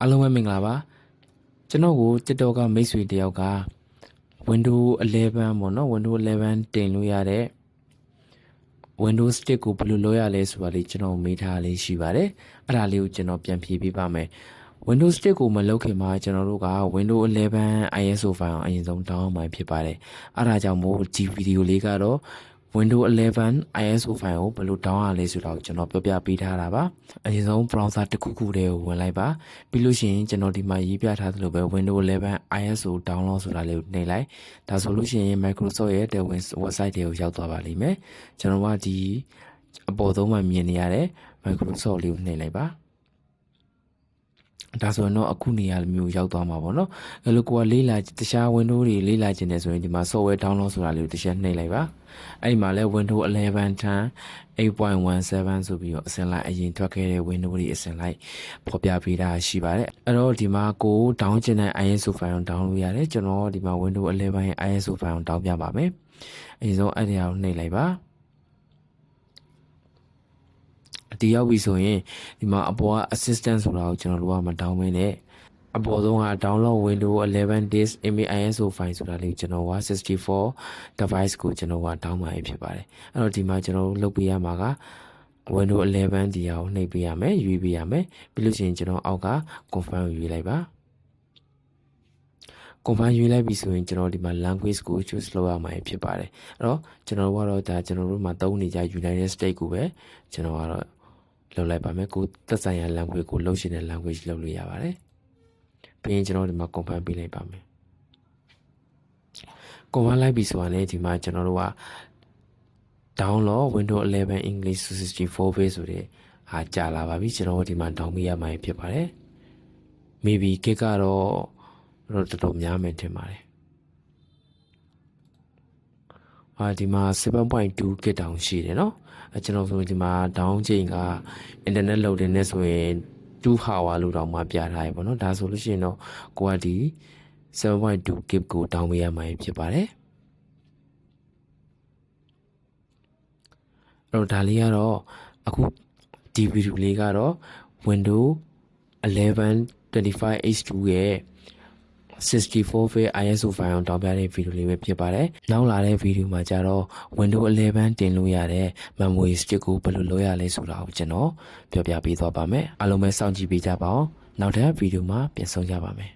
အားလုံးပဲမင်္ဂလာပါကျွန်တော်ကို TikTok ကမိတ်ဆွေတယောက်က Windows 11ပေါ့နော် Windows 11တင်လို့ရတဲ့ Windows Stick ကိုဘယ်လိုလုပ်ရလဲဆိုတာလေးကျွန်တော်မေးထားလေးရှိပါတယ်အဲ့ဒါလေးကိုကျွန်တော်ပြန်ဖြေပေးပါမယ် Windows Stick ကိုမလုပ်ခင်မှာကျွန်တော်တို့က Windows 11 ISO file ကိုအရင်ဆုံး download မှာဖြစ်ပါတယ်အဲ့ဒါကြောင့်မို့ဒီဗီဒီယိုလေးကတော့ Windows 11 ISO file ကိုဘယ်လို down ရလဲဆိုတာကိုကျွန်တော်ပြောပြပေးထားတာပါအရင်ဆုံး browser တစ်ခုခုတည်းကိုဝင်လိုက်ပါပြီးလို့ရှိရင်ကျွန်တော်ဒီမှာရေးပြထားသလိုပဲ Windows 11 ISO download ဆိုတာလေးကိုနှိပ်လိုက်ဒါဆိုလို့ရှိရင် Microsoft ရဲ့ Debian website တွေကိုရောက်သွားပါလိမ့်မယ်ကျွန်တော်ကဒီအပေါ်ဆုံးမှာမြင်နေရတဲ့ Microsoft လေးကိုနှိပ်လိုက်ပါ ဒါဆိုရင်တော့အခုနေရာမျိုးရောက်သွားမှာပေါ့နော်အဲလိုကိုကလေးလာတခြား Windows တွေလေးလာခြင်းတယ်ဆိုရင်ဒီမှာ software download ဆိုတာလေးကိုတစ်ချက်နှိပ်လိုက်ပါအဲ့ဒီမှာလဲ Windows 11 10 8.17ဆိုပြီးတော့အစင်လိုက်အရင်ထွက်ခဲ့တဲ့ Windows တွေအစင်လိုက်ဖော်ပြပေးတာရှိပါတယ်အဲ့တော့ဒီမှာကို down ချင်တဲ့ ISO file ကို down လို့ရတယ်ကျွန်တော်ဒီမှာ Windows 11ရဲ့ ISO file ကို down ပြပါမယ်အရင်ဆုံးအဲ့ဒီအောင်နှိပ်လိုက်ပါ ဒီရောက်ပြီဆိုရင်ဒီမှာအပေါ်က assistant ဆိုတာကိုကျွန်တော်တို့ကမတောင်းမင်းနဲ့အပေါ်ဆုံးက download windows 11 disk image ISO file ဆိုတာလေးကျွန်တော်က64 device ကိုကျွန်တော်ကတောင်းပါရဖြစ်ပါတယ်အဲ့တော့ဒီမှာကျွန်တော်လုပ်ပေးရမှာက windows 11ဒီဟာကိုနှိပ်ပေးရမယ်ရွေးပေးရမယ်ပြီးလို့ရှိရင်ကျွန်တော်အောက်က confirm ကိုရွေးလိုက်ပါ confirm ရွေးလိုက်ပြီဆိုရင်ကျွန်တော်ဒီမှာ language ကို choose လုပ်ရမှာဖြစ်ပါတယ်အဲ့တော့ကျွန်တော်တို့ကတော့ဒါကျွန်တော်တို့မှာသုံးနေကြ United States ကိုပဲကျွန်တော်ကတော့ လုပ်လိုက်ပါမယ်ကိုသက်ဆိုင်ရာ language ကိုလုပ်ရှင်တဲ့ language လုပ်လို့ရပါတယ်ပြီးရင်ကျွန်တော်ဒီမှာ confirm ပေးလိုက်ပါမယ် confirm လိုက်ပြီဆိုတာနဲ့ဒီမှာကျွန်တော်တို့က download windows 11 english 64 base ဆိုတဲ့ဟာကြာလာပါပြီကျွန်တော်တို့ဒီမှာ down ပေးရမှာဖြစ်ပါတယ် maybe ကိတ်ကတော့တော့တော်တော်များမယ်ထင်ပါတယ် ဟာဒီမှာ7.2 gig တောင်ရှိတယ်เนาะအဲကျွန်တော်ဆိုဒီမှာ down ချိန်က internet loading နဲ့ဆိုရင်2 hour လို့တောင်မှပြထားရပါတော့ဒါဆိုလို့ရှိရင်တော့ကိုကဒီ7.2 gig ကို down ပေးရမှာဖြစ်ပါတယ်အဲ့တော့ဒါလေးကတော့အခုဒီဗီဒီယိုလေးကတော့ Windows 11 25H2 ရဲ့ 64 bit ISO file ကိုတောင်းပြတဲ့ဗီဒီယိုလေးပဲဖြစ်ပါတယ်။နောက်လာတဲ့ဗီဒီယိုမှာကျတော့ Windows 11တင်လို့ရတဲ့ memory stick ကိုဘယ်လိုလုပ်ရလဲဆိုတာကိုကျွန်တော်ပြောပြပေးသွားပါမယ်။အားလုံးပဲစောင့်ကြည့်ပေးကြပါအောင်။နောက်ထပ်ဗီဒီယိုမှာပြန်ဆုံကြပါမယ်။